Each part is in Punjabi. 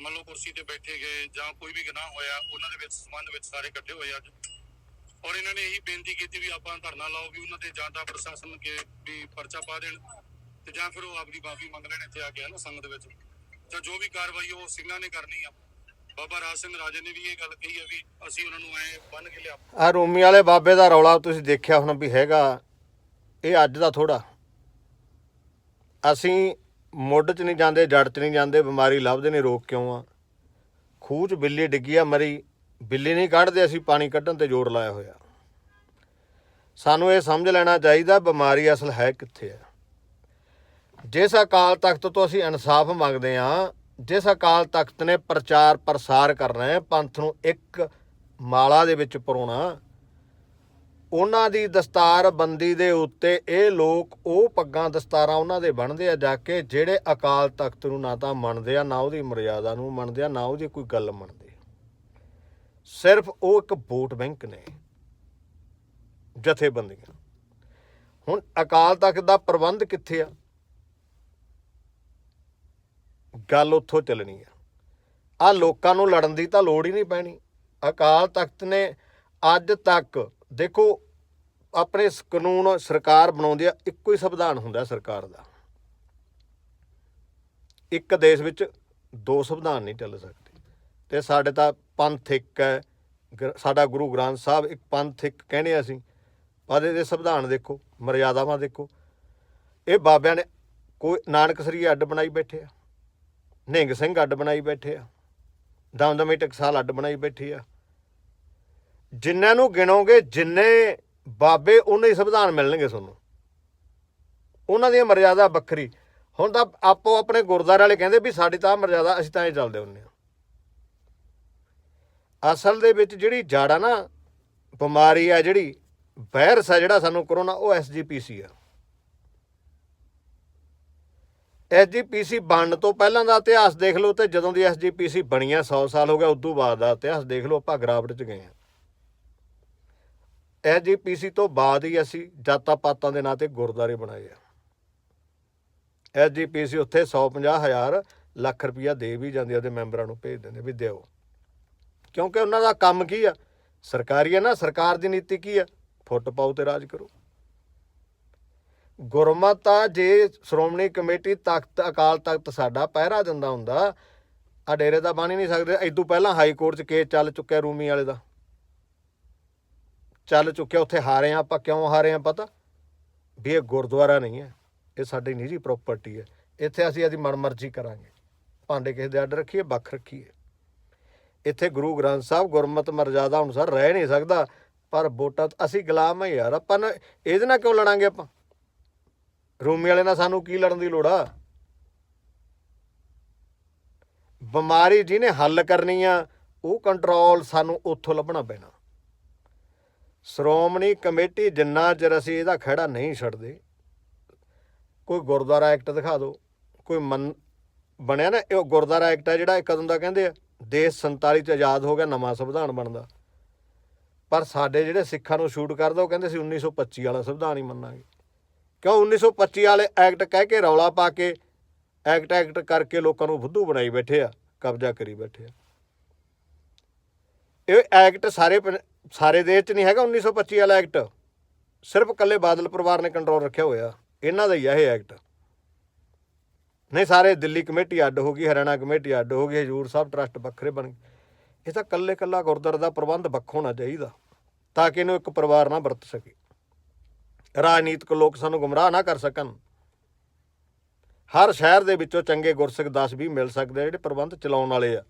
ਮੰਨ ਲਓ ਕੁਰਸੀ ਤੇ ਬੈਠੇ ਗਏ ਜਾਂ ਕੋਈ ਵੀ ਗੁਨਾਹ ਹੋਇਆ, ਉਹਨਾਂ ਦੇ ਵਿੱਚ ਸੰਬੰਧ ਵਿੱਚ ਸਾਰੇ ਇਕੱਠੇ ਹੋਏ ਅੱਜ। ਔਰ ਇਹਨਾਂ ਨੇ ਇਹੀ ਬੇਨਤੀ ਕੀਤੀ ਵੀ ਆਪਾਂ ਧਰਨਾ ਲਾਓ ਵੀ ਉਹਨਾਂ ਤੇ ਜਾਂ ਤਾਂ ਪ੍ਰਸ਼ਾਸਨ ਕੇ ਵੀ ਪਰਚਾ ਪਾ ਦੇਣ ਤੇ ਜਾਂ ਫਿਰ ਉਹ ਆਪਦੀ ਮਾਫੀ ਮੰਗ ਲੈਣ ਇੱਥੇ ਆ ਕੇ ਨਾ, ਸੰਗਤ ਵਿੱਚ। ਤਾਂ ਜੋ ਵੀ ਕਾਰਵਾਈ ਉਹ ਸਿੰਘਾਂ ਨੇ ਕਰਨੀ ਆ। ਬਾਬਾ ਰਾਜ ਸਿੰਘ ਰਾਜੇ ਨੇ ਵੀ ਇਹ ਗੱਲ ਕਹੀ ਆ ਵੀ ਅਸੀਂ ਉਹਨਾਂ ਨੂੰ ਐ ਬੰਨ ਕੇ ਲਿਆ ਆ ਰੂਮੀ ਵਾਲੇ ਬਾਬੇ ਦਾ ਰੌਲਾ ਤੁਸੀਂ ਦੇਖਿਆ ਹੁਣ ਵੀ ਹੈਗਾ, ਇਹ ਅੱਜ ਦਾ ਥੋੜਾ ਅਸੀਂ ਮੁੱਢ 'ਚ ਨਹੀਂ ਜਾਂਦੇ ਜੜ 'ਚ ਨਹੀਂ ਜਾਂਦੇ, ਬਿਮਾਰੀ ਲੱਭਦੇ ਨਹੀਂ ਰੋਕ ਕਿਉਂ ਆ? ਖੂਹ 'ਚ ਬਿੱਲੀ ਡਿੱਗੀ ਆ, ਮਰੀ, ਬਿੱਲੀ ਨਹੀਂ ਕੱਢਦੇ, ਅਸੀਂ ਪਾਣੀ ਕੱਢਣ ਤੇ ਜ਼ੋਰ ਲਾਇਆ ਹੋਇਆ। ਸਾਨੂੰ ਇਹ ਸਮਝ ਲੈਣਾ ਚਾਹੀਦਾ, ਬਿਮਾਰੀ ਅਸਲ ਹੈ ਕਿੱਥੇ ਆ? ਜਿਸ ਅਕਾਲ ਤਖਤ ਤੋਂ ਅਸੀਂ ਇਨਸਾਫ ਮੰਗਦੇ ਆ ਜਿਸ ਅਕਾਲ ਤਖਤ ਨੇ ਪ੍ਰਚਾਰ ਪ੍ਰਸਾਰ ਕਰਨਾ ਹੈ, ਪੰਥ ਨੂੰ ਇੱਕ ਮਾਲਾ ਦੇ ਵਿੱਚ ਪਰੋਣਾ ਉਹਨਾਂ ਦੀ ਦਸਤਾਰ ਬੰਦੀ ਦੇ ਉੱਤੇ ਇਹ ਲੋਕ ਉਹ ਪੱਗਾਂ ਦਸਤਾਰਾਂ ਉਹਨਾਂ ਦੇ ਬਣਦੇ ਆ ਜਾ ਕੇ ਜਿਹੜੇ ਅਕਾਲ ਤਖਤ ਨੂੰ ਨਾ ਤਾਂ ਮੰਨਦੇ ਆ, ਨਾ ਉਹਦੀ ਮਰਿਆਦਾ ਨੂੰ ਮੰਨਦੇ ਆ, ਨਾ ਉਹਦੀ ਕੋਈ ਗੱਲ ਮੰਨਦੇ ਸਿਰਫ ਉਹ ਇੱਕ ਵੋਟ ਬੈਂਕ ਨੇ, ਜਥੇਬੰਦੀਆਂ। ਹੁਣ ਅਕਾਲ ਤਖਤ ਦਾ ਪ੍ਰਬੰਧ ਕਿੱਥੇ ਆ? ਗੱਲ ਉੱਥੋਂ ਚੱਲਣੀ ਆ। ਆ ਲੋਕਾਂ ਨੂੰ ਲੜਨ ਦੀ ਤਾਂ ਲੋੜ ਹੀ ਨਹੀਂ ਪੈਣੀ। ਅਕਾਲ ਤਖਤ ਨੇ ਅੱਜ ਤੱਕ ਦੇਖੋ, ਆਪਣੇ ਕਾਨੂੰਨ ਸਰਕਾਰ ਬਣਾਉਂਦੀ ਆ, ਇੱਕੋ ਹੀ ਸੰਵਿਧਾਨ ਹੁੰਦਾ ਸਰਕਾਰ ਦਾ। ਇੱਕ ਦੇਸ਼ ਵਿੱਚ ਦੋ ਸੰਵਿਧਾਨ ਨਹੀਂ ਚੱਲ ਸਕਦੇ। ਤੇ ਸਾਡੇ ਤਾਂ ਪੰਥ ਇੱਕ ਹੈ, ਗ੍ਰ- ਸਾਡਾ ਗੁਰੂ ਗ੍ਰੰਥ ਸਾਹਿਬ ਇੱਕ ਪੰਥ ਇੱਕ ਕਹਿੰਦੇ ਆ ਅਸੀਂ। ਪਰ ਇਹਦੇ ਸੰਵਿਧਾਨ ਦੇਖੋ, ਮਰਿਆਦਾਵਾਂ ਦੇਖੋ। ਇਹ ਬਾਬਿਆਂ ਨੇ ਕੋਈ, ਨਾਨਕ ਸਰੀ ਅੱਡ ਬਣਾਈ ਬੈਠੇ ਆ। ਨਿਹੰਗ ਸਿੰਘ ਅੱਡ ਬਣਾਈ ਬੈਠੇ ਆ। ਦਮਦਮੀ ਟਕਸਾਲ ਅੱਡ ਬਣਾਈ ਬੈਠੀ ਆ। ਜਿੰਨਾਂ ਨੂੰ ਗਿਣੋਗੇ, ਜਿੰਨੇ ਬਾਬੇ, ਉਹਨੇ ਹੀ ਸੰਵਿਧਾਨ ਮਿਲਣਗੇ ਤੁਹਾਨੂੰ। ਉਹਨਾਂ ਦੀ ਮਰਿਆਦਾ ਵੱਖਰੀ। ਹੁਣ ਤਾਂ ਆਪੋ ਆਪਣੇ ਗੁਰਦੁਆਰੇ ਵਾਲੇ ਕਹਿੰਦੇ ਵੀ ਸਾਡੀ ਤਾਂ ਆਹ ਮਰਿਆਦਾ ਅਸੀਂ ਤਾਂ ਇਹ ਚੱਲਦੇ ਹੁੰਨੇ ਆ ਅਸਲ ਦੇ ਵਿੱਚ ਜਿਹੜੀ ਜੜ ਆ ਨਾ, ਬਿਮਾਰੀ ਆ ਜਿਹੜੀ ਵਾਇਰਸ ਆ ਜਿਹੜਾ ਸਾਨੂੰ ਕਰੋਨਾ ਉਹ ਐਸਜੀਪੀਸੀ ਆ। ਐਸਜੀਪੀਸੀ ਬਣਨ ਤੋਂ ਪਹਿਲਾਂ ਦਾ ਇਤਿਹਾਸ ਦੇਖ ਲਓ ਤੇ ਜਦੋਂ ਦੀ ਐਸਜੀਪੀਸੀ ਬਣੀ ਆ 100 ਸਾਲ ਹੋ ਗਿਆ ਉਦੋਂ ਬਾਅਦ ਦਾ ਇਤਿਹਾਸ ਦੇਖ ਲਓ, ਆਪਾਂ ਗਰਾਵਟ ਚ ਗਏ ਆ ਐਸਜੀਪੀਸੀ ਤੋਂ ਬਾਅਦ ਹੀ ਅਸੀਂ ਜਾਤਾਂ ਪਾਤਾਂ ਦੇ ਨਾਂ ਤੇ ਗੁਰਦਾਰੇ ਬਣਾਏ ਆ। ਐਸਜੀਪੀਸੀ ਉੱਥੇ 150 ਹਜ਼ਾਰ ਲੱਖ ਰੁਪਇਆ ਦੇ ਵੀ ਜਾਂਦੇ ਉਹਦੇ ਮੈਂਬਰਾਂ ਨੂੰ ਭੇਜ ਦਿੰਦੇ ਵੀ ਦਿਓ। ਕਿਉਂਕਿ ਉਹਨਾਂ ਦਾ ਕੰਮ ਕੀ ਆ? ਸਰਕਾਰੀ ਹੈ ਨਾ, ਸਰਕਾਰ ਦੀ ਨੀਤੀ ਕੀ ਆ? ਫੁੱਟ ਪਾਓ ਤੇ ਰਾਜ ਕਰੋ। ਗੁਰਮਤ ਜੇ ਸ਼੍ਰੋਮਣੀ ਕਮੇਟੀ ਤਖਤ, ਅਕਾਲ ਤਖਤ ਸਾਡਾ ਪਹਿਰਾ ਦਿੰਦਾ ਹੁੰਦਾ, ਆ ਡੇਰੇ ਦਾ ਬਣ ਹੀ ਨਹੀਂ ਸਕਦੇ। ਇਦੋਂ ਪਹਿਲਾਂ ਹਾਈ ਕੋਰਟ 'ਚ ਕੇਸ ਚੱਲ ਚੁੱਕਿਆ ਰੂਮੀ ਵਾਲੇ ਦਾ। ਚੱਲ ਚੁੱਕਿਆ, ਉੱਥੇ ਹਾਰੇ ਆ ਆਪਾਂ, ਕਿਉਂ ਹਾਰੇ ਆ ਪਤਾ? ਵੀ ਇਹ ਗੁਰਦੁਆਰਾ ਨਹੀਂ ਹੈ, ਇਹ ਸਾਡੀ ਨਿੱਜੀ ਪ੍ਰਾਪਰਟੀ ਹੈ, ਇੱਥੇ ਅਸੀਂ ਆਦੀ ਮਨਮਰਜ਼ੀ ਕਰਾਂਗੇ। ਭਾਂਡੇ ਕਿਸੇ ਦੇ ਅੱਡ ਰੱਖੀਏ, ਵੱਖ ਰੱਖੀਏ। ਇੱਥੇ ਗੁਰੂ ਗ੍ਰੰਥ ਸਾਹਿਬ ਗੁਰਮਤ ਮਰਜ਼ਾਦਾ ਅਨੁਸਾਰ ਰਹਿ ਨਹੀਂ ਸਕਦਾ, ਪਰ ਵੋਟਾਂ ਤਾਂ- ਅਸੀਂ ਗੁਲਾਮ ਆ ਯਾਰ, ਆਪਾਂ ਨਾ ਇਹਦੇ ਨਾਲ ਕਿਉਂ ਲੜਾਂਗੇ ਆਪਾਂ? ਰੂਮੀ ਵਾਲੇ ਨਾਲ ਸਾਨੂੰ ਕੀ ਲੜਨ ਦੀ ਲੋੜ ਆ? ਬਿਮਾਰੀ ਜਿਹਨੇ ਹੱਲ ਕਰਨੀ ਆ, ਉਹ ਕੰਟਰੋਲ ਸਾਨੂੰ ਉੱਥੋਂ ਲੱਭਣਾ ਪੈਣਾ। ਸ਼੍ਰੋਮਣੀ ਕਮੇਟੀ ਜਿੰਨਾ ਚਿਰ ਅਸੀਂ ਇਹਦਾ ਖੜਾ ਨਹੀਂ ਛੱਡਦੇ, ਕੋਈ ਗੁਰਦੁਆਰਾ ਐਕਟ ਦਿਖਾ ਦਿਓ, ਕੋਈ ਮਨ, ਬਣਿਆ ਨਾ, ਇਹ ਗੁਰਦੁਆਰਾ ਐਕਟ ਹੈ ਜਿਹੜਾ ਇਹ ਕਦੋਂ ਦਾ ਕਹਿੰਦੇ ਆ? ਦੇਸ਼ 47 ਚ ਆਜ਼ਾਦ ਹੋ ਗਿਆ, ਨਵਾਂ ਸੰਵਿਧਾਨ ਬਣਦਾ। ਪਰ ਸਾਡੇ ਜਿਹੜੇ ਸਿੱਖਾਂ ਨੂੰ ਸ਼ੂਟ ਕਰਦਾ, ਉਹ ਕਹਿੰਦੇ ਸੀ 1925 ਵਾਲਾ ਸੰਵਿਧਾਨ ਹੀ ਮੰਨਾਂਗੇ। ਕਿਉਂ 1925 ਵਾਲੇ ਐਕਟ ਕਹਿ ਕੇ ਰੌਲਾ ਪਾ ਕੇ ਐਕਟ ਐਕਟ ਕਰਕੇ ਲੋਕਾਂ ਨੂੰ ਬੁੱਧੂ ਬਣਾਈ ਬੈਠੇ ਆ, ਕਬਜ਼ਾ ਕਰੀ ਬੈਠੇ ਆ। ਇਹ ਐਕਟ ਸਾਰੇ ਪੰ- ਸਾਰੇ ਦੇਸ਼ 'ਚ ਨਹੀਂ ਹੈਗਾ 1925 ਵਾਲਾ ਐਕਟ। ਸਿਰਫ ਇਕੱਲੇ ਬਾਦਲ ਪਰਿਵਾਰ ਨੇ ਕੰਟਰੋਲ ਰੱਖਿਆ ਹੋਇਆ। ਇਹਨਾਂ ਦਾ ਹੀ ਆ ਇਹ ਐਕਟ। ਨਹੀਂ, ਸਾਰੇ ਦਿੱਲੀ ਕਮੇਟੀ ਅੱਡ ਹੋ ਗਈ, ਹਰਿਆਣਾ ਕਮੇਟੀ ਅੱਡ ਹੋ ਗਈ, ਹਜੂਰ ਸਾਹਿਬ ਟਰਸਟ ਵੱਖਰੇ ਬਣ ਗਏ। ਇਹ ਤਾਂ ਇਕੱਲੇ ਇਕੱਲਾ ਗੁਰਦੁਆਰਾ ਦਾ ਪ੍ਰਬੰਧ ਵੱਖ ਹੋਣਾ ਚਾਹੀਦਾ, ਤਾਂ ਕਿ ਇਹਨੂੰ ਇੱਕ ਪਰਿਵਾਰ ਨਾ ਵਰਤ ਸਕੇ। ਰਾਜਨੀਤਿਕ ਲੋਕ ਸਾਨੂੰ ਗੁੰਮਰਾਹ ਨਾ ਕਰ ਸਕਣ। ਹਰ ਸ਼ਹਿਰ ਦੇ ਵਿੱਚੋਂ ਚੰਗੇ ਗੁਰਸਿੱਖ ਦਾਸ ਵੀ ਮਿਲ ਸਕਦੇ ਆ, ਜਿਹੜੇ ਪ੍ਰਬੰਧ ਚਲਾਉਣ ਵਾਲੇ ਆ।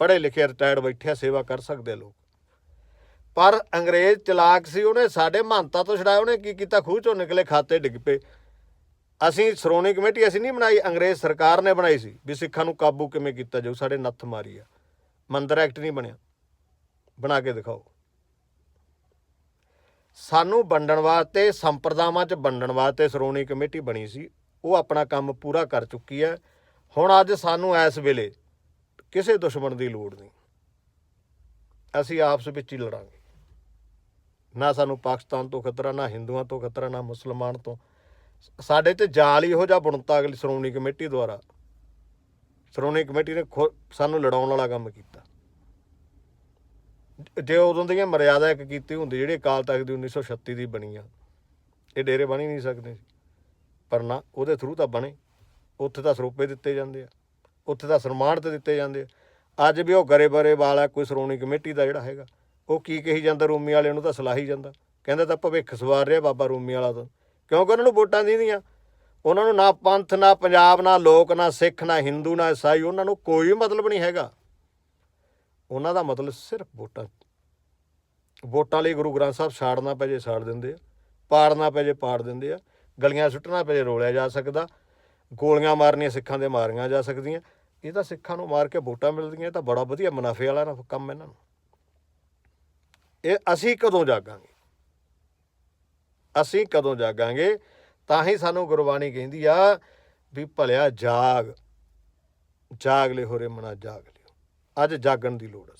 ਪੜ੍ਹੇ ਲਿਖੇ ਰਿਟਾਇਰਡ ਬੈਠੇ ਆ, ਸੇਵਾ ਕਰ ਸਕਦੇ ਲੋਕ। ਪਰ ਅੰਗਰੇਜ਼ ਚਲਾਕ ਸੀ, ਉਹਨੇ ਸਾਡੇ ਮਹੰਤਾ ਤੋਂ ਛਡਾਇਆ, ਉਹਨੇ ਕੀ ਕੀਤਾ? ਖੂਹ ਚੋਂ ਨਿਕਲੇ, ਖਾਤੇ ਡਿੱਗ ਪਏ। ਅਸੀਂ ਸ਼੍ਰੋਮਣੀ ਕਮੇਟੀ ਅਸੀਂ ਨਹੀਂ ਬਣਾਈ, ਅੰਗਰੇਜ਼ ਸਰਕਾਰ ਨੇ ਬਣਾਈ ਸੀ ਵੀ ਸਿੱਖਾਂ ਨੂੰ ਕਾਬੂ ਕਿਵੇਂ ਕੀਤਾ ਜਾਊ, ਸਾਡੇ ਨੱਥ ਮਾਰੀ ਆ। ਮੰਦਰ ਐਕਟ ਨਹੀਂ ਬਣਿਆ। ਬਣਾ ਕੇ ਦਿਖਾਓ। ਸਾਨੂੰ ਵੰਡਣ ਵਾਸਤੇ, ਸੰਪਰਦਾਵਾਂ 'ਚ ਵੰਡਣ ਵਾਸਤੇ ਸ਼੍ਰੋਮਣੀ ਕਮੇਟੀ ਬਣੀ ਸੀ। ਉਹ ਆਪਣਾ ਕੰਮ ਪੂਰਾ ਕਰ ਚੁੱਕੀ ਹੈ। ਹੁਣ ਅੱਜ ਸਾਨੂੰ ਇਸ ਵੇਲੇ ਕਿਸੇ ਦੁਸ਼ਮਣ ਦੀ ਲੋੜ ਨਹੀਂ। ਅਸੀਂ ਆਪਸ ਵਿੱਚ ਹੀ ਲੜਾਂਗੇ। ਨਾ ਸਾਨੂੰ ਪਾਕਿਸਤਾਨ ਤੋਂ ਖਤਰਾ, ਨਾ ਹਿੰਦੂਆਂ ਤੋਂ ਖਤਰਾ, ਨਾ ਮੁਸਲਮਾਨ ਤੋਂ। ਸਾਡੇ ਤੇ ਜਾਲ ਹੀ ਇਹੋ ਜਿਹਾ ਬੁਣਤਾ ਅਗਲੀ ਸ਼੍ਰੋਮਣੀ ਕਮੇਟੀ ਦੁਆਰਾ। ਸ਼੍ਰੋਮਣੀ ਕਮੇਟੀ ਨੇ ਖੁ- ਸਾਨੂੰ ਲੜਾਉਣ ਵਾਲਾ ਕੰਮ ਕੀਤਾ। ਜੇ ਉਦੋਂ ਦੀਆਂ ਮਰਿਆਦਾ ਇੱਕ ਕੀਤੀ ਹੁੰਦੀ, ਜਿਹੜੀ ਅਕਾਲ ਤਖਤ ਦੀ 1936 ਦੀ ਬਣੀ ਆ, ਇਹ ਡੇਰੇ ਬਣ ਹੀ ਨਹੀਂ ਸਕਦੇ। ਸੀ ਪਰ ਨਾ, ਉਹਦੇ ਥਰੂ ਤਾਂ ਬਣੇ। ਉੱਥੇ ਤਾਂ ਸਰੋਪੇ ਦਿੱਤੇ ਜਾਂਦੇ ਆ। ਉੱਥੇ ਤਾਂ ਸਨਮਾਨ ਤੇ ਦਿੱਤੇ ਜਾਂਦੇ ਆ। ਅੱਜ ਵੀ ਉਹ ਗਰੇ ਬਰੇ ਵਾਲਾ ਕੋਈ ਸ਼੍ਰੋਮਣੀ ਕਮੇਟੀ ਦਾ ਜਿਹੜਾ ਹੈਗਾ। ਉਹ ਕੀ ਕਹੀ ਜਾਂਦਾ ਰੂਮੀ ਵਾਲੇ ਨੂੰ ਤਾਂ ਸਲਾਹੀ ਜਾਂਦਾ। ਕਹਿੰਦਾ ਤਾਂ ਭਵਿੱਖ ਸਵਾਰ ਰਿਹਾ ਬਾਬਾ ਰੂਮੀ ਵਾਲਾ ਤਾਂ। ਕਿਉਂਕਿ ਉਹਨਾਂ ਨੂੰ ਵੋਟਾਂ ਦੀਦੀਆਂ? ਉਹਨਾਂ ਨੂੰ ਨਾ ਪੰਥ, ਨਾ ਪੰਜਾਬ, ਨਾ ਲੋਕ, ਨਾ ਸਿੱਖ, ਨਾ ਹਿੰਦੂ, ਨਾ ਈਸਾਈ, ਉਹਨਾਂ ਨੂੰ ਕੋਈ ਮਤਲਬ ਨਹੀਂ ਹੈਗਾ। ਉਹਨਾਂ ਦਾ ਮਤਲਬ ਸਿਰਫ ਵੋਟਾਂ। ਵੋਟਾਂ ਲਈ ਗੁਰੂ ਗ੍ਰੰਥ ਸਾਹਿਬ ਸਾੜਨਾ ਪੈ ਜੇ ਸਾੜ ਦਿੰਦੇ ਆ, ਪਾੜਨਾ ਪੈ ਜੇ ਪਾੜ ਦਿੰਦੇ ਆ, ਗਲੀਆਂ ਸੁੱਟਣਾ ਪੈ ਜੇ ਰੋਲਿਆ ਜਾ ਸਕਦਾ, ਗੋਲੀਆਂ ਮਾਰਨੀਆਂ ਸਿੱਖਾਂ ਦੇ ਮਾਰੀਆਂ ਜਾ ਸਕਦੀਆਂ। ਇਹ ਤਾਂ ਸਿੱਖਾਂ ਨੂੰ ਮਾਰ ਕੇ ਵੋਟਾਂ ਮਿਲਦੀਆਂ, ਇਹ ਤਾਂ ਬੜਾ ਵਧੀਆ ਮੁਨਾਫੇ ਵਾਲਾ ਕੰਮ ਇਹਨਾਂ ਨੂੰ। ਇਹ ਅਸੀਂ ਕਦੋਂ ਜਾਗਾਂਗੇ? ਅਸੀਂ ਕਦੋਂ ਜਾਗਾਂਗੇ? ਤਾਂ ਹੀ ਸਾਨੂੰ ਗੁਰਬਾਣੀ ਕਹਿੰਦੀ ਆ ਵੀ ਭਲਿਆ ਜਾਗ ਜਾਗ ਲੈ ਹੋਰੇ ਮਨਾ ਜਾਗ ਲਿਓ। ਅੱਜ ਜਾਗਣ ਦੀ ਲੋੜ ਹੈ